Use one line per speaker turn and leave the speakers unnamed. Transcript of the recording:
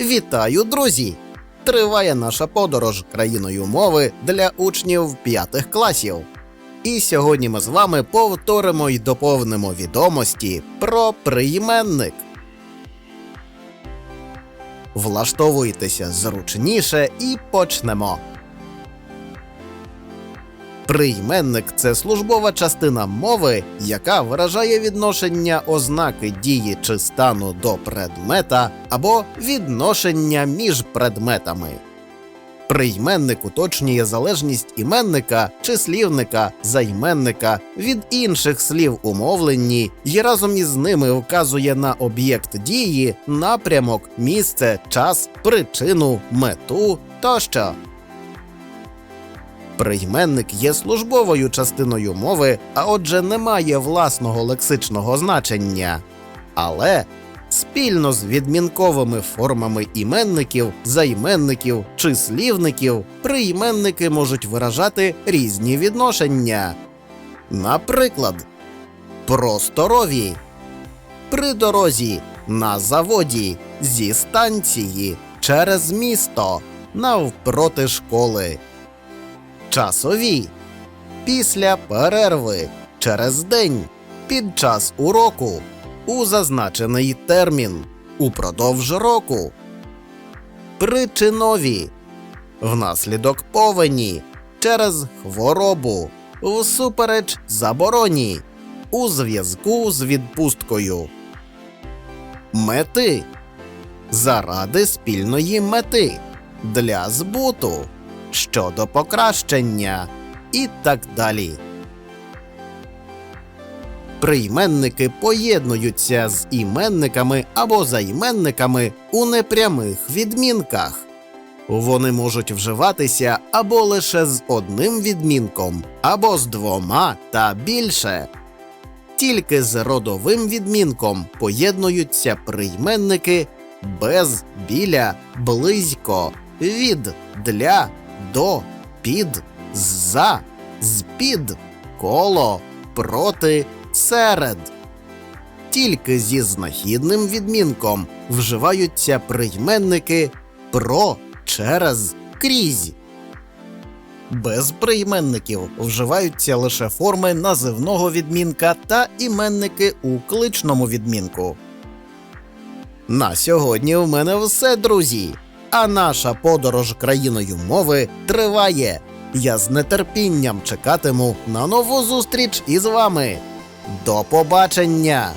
Вітаю, друзі! Триває наша подорож країною мови для учнів п'ятих класів. І сьогодні ми з вами повторимо й доповнимо відомості про прийменник. Влаштовуйтеся зручніше і почнемо. Прийменник це службова частина мови, яка виражає відношення ознаки дії чи стану до предмета або відношення між предметами. Прийменник уточнює залежність іменника, числівника, займенника від інших слів у мовленні і разом із ними вказує на об'єкт дії, напрямок, місце, час, причину, мету тощо. Прийменник є службовою частиною мови, а отже, не має власного лексичного значення. Але спільно з відмінковими формами іменників, займенників, числівників, прийменники можуть виражати різні відношення. Наприклад, просторові, при дорозі, на заводі, зі станції, через місто, навпроти школи часові, після перерви, через день, під час уроку, у зазначений термін, упродовж року, причинові, внаслідок повені, через хворобу, всупереч забороні, у зв'язку з відпусткою. Мети. Заради спільної мети для збуту щодо покращення і так далі. Прийменники поєднуються з іменниками або займенниками у непрямих відмінках. Вони можуть вживатися або лише з одним відмінком, або з двома та більше. Тільки з родовим відмінком поєднуються прийменники без, біля, близько, від, для, до, під, за, з-під, коло, проти, серед. Тільки зі знахідним відмінком вживаються прийменники про, через, крізь. Без прийменників вживаються лише форми називного відмінка та іменники у кличному відмінку. На сьогодні в мене все, друзі. А наша подорож країною мови триває. Я з нетерпінням чекатиму на нову зустріч із вами. До побачення!